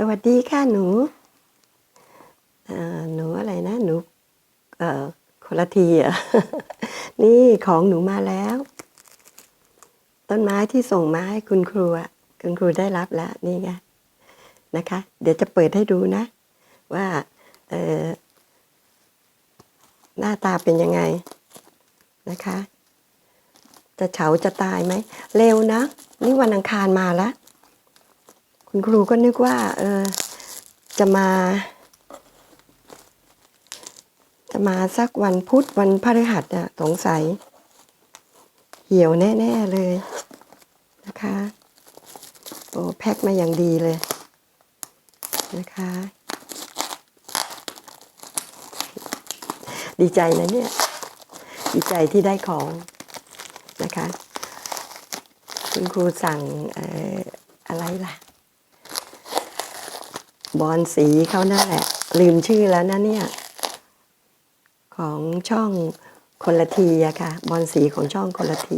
สวัสดีค่ะหนูหนูอะไรนะ หนูคนละทีอะนี่ของหนูมาแล้ว ต้นไม้ที่ส่งมาให้คุณครูอะคุณครูได้รับแล้วนี่ไงนะคะ เดี๋ยวจะเปิดให้ดูนะ ว่าหน้าตาเป็นยังไงนะคะ จะเฉาจะตายไหมเร็วนะ นี่วันอังคารมาแล้ว คุณครูก็นึกว่า เออ จะมา จะมาสักวันพุธวันพฤหัสอะสงสัย เหี่ยวแน่ ๆ เลยนะคะ โอ้แพ็คมาอย่างดีเลย นะคะ ดีใจนะเนี่ย ดีใจที่ได้ของนะคะ คุณครูสั่งอออะไรล่ะ บอลสีเขานั่นแหละ ลืมชื่อแล้วนะเนี่ย ของช่องคนละทีอะค่ะ บอลสีของช่องคนละที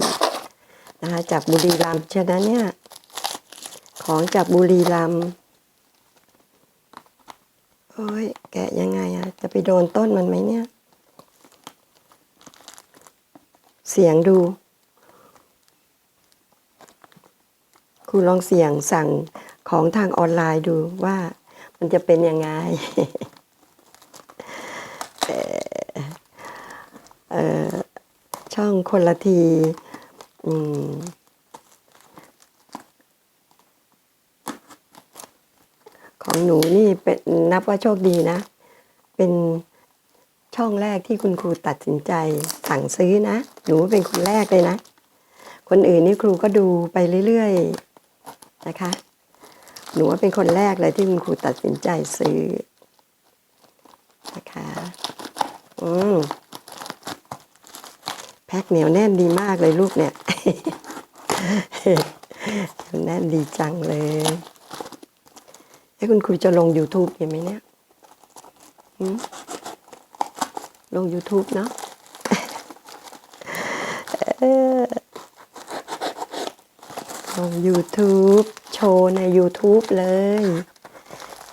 นะคะจากบุรีรัมย์ฉะนั้นเนี่ย ของจากบุรีรัมย์โอ้ยแกะยังไงอะจะไปโดนต้นมันไหมเนี่ย เสียงดูครูลองเสียงสั่งของทางออนไลน์ดูว่า มันจะเป็นยังไงเอ่ช่องคนละทีอของหนูนี่เป็นนับว่าโชคดีนะ เป็นช่องแรกที่คุณครูตัดสินใจสั่งซื้อนะ หนูเป็นคนแรกเลยนะ คนอื่นนี่ครูก็ดูไปเรื่อยๆ นะคะ หนูว่าเป็นคนแรกเลยที่คุณครูตัดสินใจซื้อนะคะอืมแพ็คเหนียวแน่นดีมากเลยลูกเนี่ยเหนียวแน่นดีจังเลยให้คุณครูจะลง YouTube เห็นไหมเนี่ยลง YouTube เนาะลง YouTube ว์ใน YouTube เลย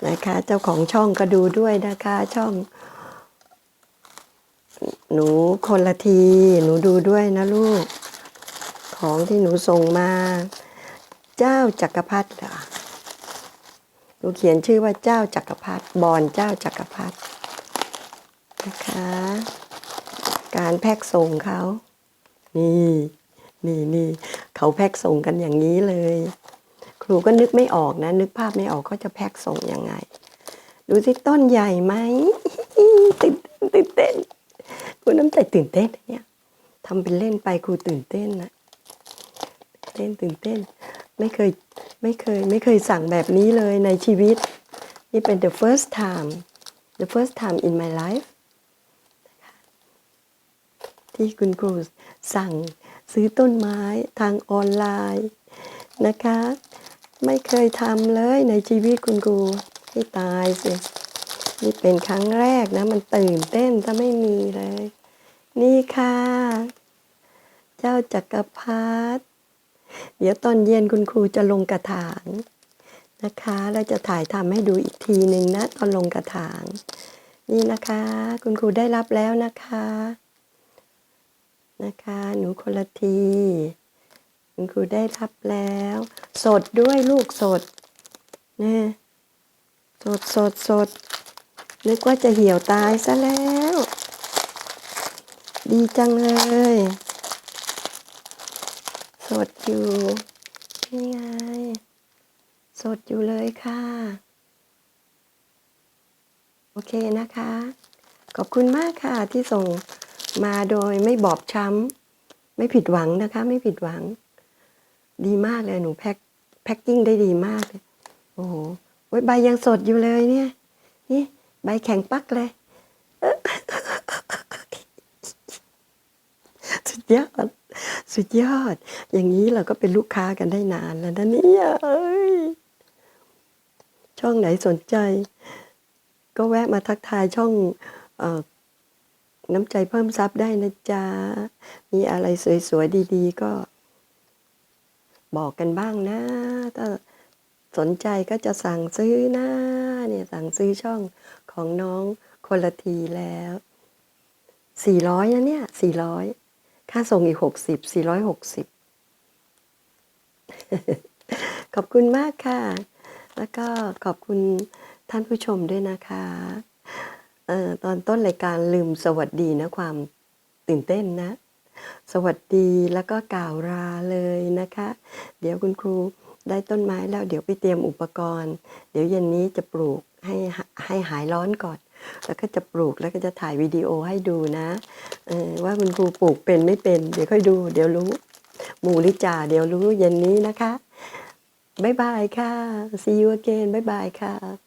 นะคะ เจ้าของช่องก็ดูด้วยนะคะช่อง หนูคนละที หนูดูด้วยนะลูก ของที่หนูส่งมา เจ้าจักรพรรดิเหรอหนูเขียนชื่อว่าเจ้าจักรพรรดิบอนเจ้าจักรพรรดินะคะ การแพ็กส่งเขานี่นี่นี่เขาแพ็กส่งกันอย่างนี้เลย รูก็นึกไม่ออกนะ นึกภาพไม่ออกเขาจะแพ็กส่งยังไง ดูสิต้นใหญ่ไหมตื่นตื่นเต้นครูน้ำใจตื่นเต้นเนี่ยทำเป็นเล่นไปครูตื่นเต้นนะเต้นตื่นเต้น ไม่เคยไม่เคยไม่เคยสั่งแบบนี้เลยในชีวิต นี่เป็น the first time the first time in my life ที่คุณครูสั่งซื้อต้นไม้ทางออนไลน์นะคะ ไม่เคยทำเลยในชีวิตคุณครูให้ตายสินี่เป็นครั้งแรกนะ มันตื่นเต้นถ้าไม่มีเลย นี่ค่ะ เจ้าจักรพรรดิเดี๋ยวตอนเย็นคุณครูจะลงกระถางนะคะแล้วจะถ่ายทำให้ดูอีกทีหนึ่งนะ ตอนลงกระถาง นี่นะคะ คุณครูได้รับแล้วนะคะ นะคะ หนูคนละที คุณครูได้รับแล้ว สดด้วยลูกสดนี่ยสดสดสดนึกว่าจะเหี่ยวตายซะแล้ว ดีจังเลย สดอยู่นี่ไง สดอยู่เลยค่ะ โอเคนะคะ ขอบคุณมากค่ะที่ส่งมาโดยไม่บอบช้ำ ไม่ผิดหวังนะคะ ไม่ผิดหวัง ดีมากเลยหนูแพ็คแพ็คกิ้งได้ดีมากเลยโอ้โหโอ้ใบยังสดอยู่เลยเนี่ย นี่ใบแข็งปักเลยสุดยอดสุดยอด อย่างนี้เราก็เป็นลูกค้ากันได้นานแล้วนะเนี่ยเอ้ยช่องไหนสนใจ ก็แวะมาทักทายช่องออน้ำใจเพิ่มทรัพย์ได้นะจ๊ะ มีอะไรสวยๆดี ๆ ก็ บอกกันบ้างนะถ้าสนใจก็จะสั่งซื้อนะเนี่ยสั่งซื้อช่องของน้องคนละทีแล้วสี่ร้อยนะเนี่ยสี่ร้อยค่าส่งอีกหกสิบสี่ร้อยหกสิบขอบคุณมากค่ะ แล้วก็ขอบคุณท่านผู้ชมด้วยนะคะเอ่อตอนต้นรายการลืมสวัสดีนะความตื่นเต้นนะ สวัสดีแล้วก็กล่าวลาเลยนะคะ เดี๋ยวคุณครูได้ต้นไม้แล้วเดี๋ยวไปเตรียมอุปกรณ์ เดี๋ยวเย็นนี้จะปลูกให้ให้หายร้อนก่อน แล้วก็จะปลูกแล้วก็จะถ่ายวิดีโอให้ดูนะว่าคุณครูปลูกเป็นไม่เป็น เดี๋ยวค่อยดู เดี๋ยวรู้หมูลิจ่าเดี๋ยวรู้เย็นนี้นะคะบ๊ายบายค่ะ see you again บ๊ายบายค่ะ